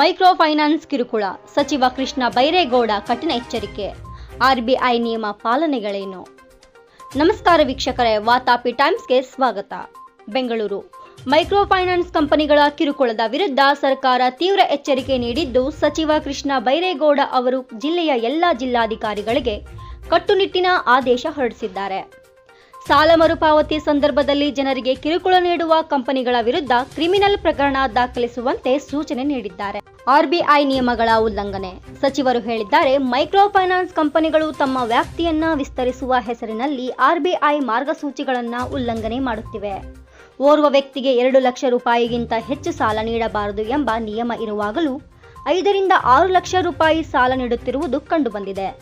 Micro finance ಕಿರುಕುಳ. ಸಚಿವ ಕೃಷ್ಣ ಬೈರೇಗೌಡ ಕಠಿಣ ಎಚ್ಚರಿಕೆ. ಆರ್ಬಿಐ ನಿಯಮ ಪಾಲನೆಗಳೇನು? ನಮಸ್ಕಾರ ವೀಕ್ಷಕರೇ, ವಾತಾಪಿ ಟೈಮ್ಸ್ಗೆ ಸ್ವಾಗತ. ಬೆಂಗಳೂರು. ಮೈಕ್ರೋ ಫೈನಾನ್ಸ್ ಕಂಪನಿಗಳ ಕಿರುಕುಳದ ವಿರುದ್ಧ ಸರ್ಕಾರ ತೀವ್ರ ಎಚ್ಚರಿಕೆ ನೀಡಿದ್ದು, ಸಚಿವ ಕೃಷ್ಣ ಬೈರೇಗೌಡ ಅವರು ಜಿಲ್ಲೆಯ ಎಲ್ಲ ಜಿಲ್ಲಾಧಿಕಾರಿಗಳಿಗೆ ಕಟ್ಟುನಿಟ್ಟಿನ ಆದೇಶ ಹೊರಡಿಸಿದ್ದಾರೆ. ಸಾಲ ಮರುಪಾವತಿ ಸಂದರ್ಭದಲ್ಲಿ ಜನರಿಗೆ ಕಿರುಕುಳ ನೀಡುವ ಕಂಪನಿಗಳ ವಿರುದ್ಧ ಕ್ರಿಮಿನಲ್ ಪ್ರಕರಣ ದಾಖಲಿಸುವಂತೆ ಸೂಚನೆ ನೀಡಿದ್ದಾರೆ. ಆರ್ಬಿಐ ನಿಯಮಗಳ ಉಲ್ಲಂಘನೆ. ಸಚಿವರು ಹೇಳಿದ್ದಾರೆ ಮೈಕ್ರೋ ಫೈನಾನ್ಸ್ ಕಂಪನಿಗಳು ತಮ್ಮ ವ್ಯಾಪ್ತಿಯನ್ನ ವಿಸ್ತರಿಸುವ ಹೆಸರಿನಲ್ಲಿ ಆರ್ಬಿಐ ಮಾರ್ಗಸೂಚಿಗಳನ್ನು ಉಲ್ಲಂಘನೆ ಮಾಡುತ್ತಿವೆ. ಓರ್ವ ವ್ಯಕ್ತಿಗೆ ಎರಡು ಲಕ್ಷ ರೂಪಾಯಿಗಿಂತ ಹೆಚ್ಚು ಸಾಲ ನೀಡಬಾರದು ಎಂಬ ನಿಯಮ ಇರುವಾಗಲೂ ಐದರಿಂದ ಆರು ಲಕ್ಷ ರೂಪಾಯಿ ಸಾಲ ನೀಡುತ್ತಿರುವುದು ಕಂಡುಬಂದಿದೆ.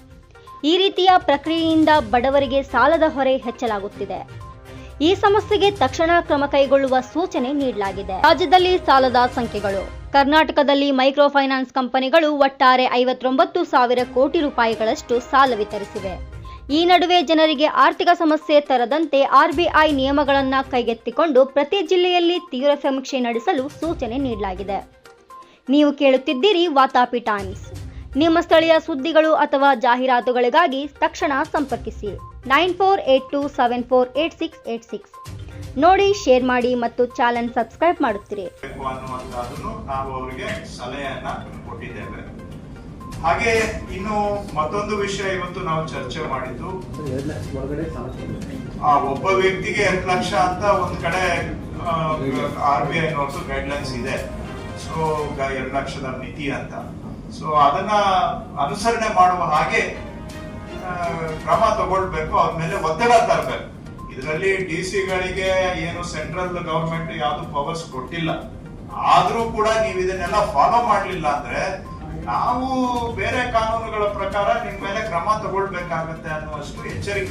ಈ ರೀತಿಯ ಪ್ರಕ್ರಿಯೆಯಿಂದ ಬಡವರಿಗೆ ಸಾಲದ ಹೊರೆ ಹೆಚ್ಚಲಾಗುತ್ತಿದೆ. ಈ ಸಮಸ್ಯೆಗೆ ತಕ್ಷಣ ಕ್ರಮ ಕೈಗೊಳ್ಳುವ ಸೂಚನೆ ನೀಡಲಾಗಿದೆ. ರಾಜ್ಯದಲ್ಲಿ ಸಾಲದ ಸಂಖ್ಯೆಗಳು ಕರ್ನಾಟಕದಲ್ಲಿ ಮೈಕ್ರೋ ಫೈನಾನ್ಸ್ ಕಂಪನಿಗಳು ಒಟ್ಟಾರೆ ಐವತ್ತೊಂಬತ್ತು ಸಾವಿರ ಕೋಟಿ ರೂಪಾಯಿಗಳಷ್ಟು ಸಾಲ ವಿತರಿಸಿವೆ. ಈ ನಡುವೆ ಜನರಿಗೆ ಆರ್ಥಿಕ ಸಮಸ್ಯೆ ತರದಂತೆ ಆರ್ಬಿಐ ನಿಯಮಗಳನ್ನು ಕೈಗೆತ್ತಿಕೊಂಡು ಪ್ರತಿ ಜಿಲ್ಲೆಯಲ್ಲಿ ತೀವ್ರ ಸಮೀಕ್ಷೆ ನಡೆಸಲು ಸೂಚನೆ ನೀಡಲಾಗಿದೆ. ನೀವು ಕೇಳುತ್ತಿದ್ದೀರಿ ವಾತಾಪಿ ಟೈಮ್ಸ್. ನಿಮ್ಮ ಸ್ಥಳೀಯ ಸುದ್ದಿಗಳು ಅಥವಾ ಜಾಹೀರಾತುಗಳಿಗಾಗಿ ತಕ್ಷಣ ಸಂಪರ್ಕಿಸಿ. Nine four eight two seven four eight six eight six. ನೋಡಿ ಶೇರ್ ಮಾಡಿ ಮತ್ತು ಚಾನಲ್ ಸಬ್ಸ್ಕ್ರೈಬ್ ಮಾಡುತ್ತೀರಿ. ನಾವು ಅವರಿಗೆ ಕೊಟ್ಟಿದ್ದೇವೆ. ಹಾಗೆ ಇನ್ನು ಮತ್ತೊಂದು ವಿಷಯ ಇವತ್ತು ನಾವು ಚರ್ಚೆ ಮಾಡಿದ್ದು. ಆ, ಒಬ್ಬ ವ್ಯಕ್ತಿಗೆ ಎರಡು ಲಕ್ಷ ಅಂತ ಒಂದ್ ಕಡೆ ಆರ್ ಬಿ ಐ ಗೈಡ್ಲೈನ್ಸ್ ಇದೆ. ಸೊ ಎರಡು ಲಕ್ಷದ ಮಿತಿ ಅಂತ. ಸೊ ಅದನ್ನ ಅನುಸರಣೆ ಮಾಡುವ ಹಾಗೆ ಕ್ರಮ ತಗೊಳ್ಬೇಕು ಅವ್ರ ಮೇಲೆ ಒತ್ತಡ ತರಬೇಕು. ಇದರಲ್ಲಿ ಡಿ ಗಳಿಗೆ ಏನು ಸೆಂಟ್ರಲ್ ಗವರ್ಮೆಂಟ್ ಯಾವ್ದು ಪವರ್ಸ್ ಕೊಟ್ಟಿಲ್ಲ. ಆದ್ರೂ ಕೂಡ ನೀವು ಇದನ್ನೆಲ್ಲ ಫಾಲೋ ಮಾಡ್ಲಿಲ್ಲ ಅಂದ್ರೆ ನಾವು ಬೇರೆ ಕಾನೂನುಗಳ ಪ್ರಕಾರ ನಿಮ್ ಮೇಲೆ ಕ್ರಮ ತಗೊಳ್ಬೇಕಾಗತ್ತೆ ಅನ್ನುವಷ್ಟು ಎಚ್ಚರಿಕೆ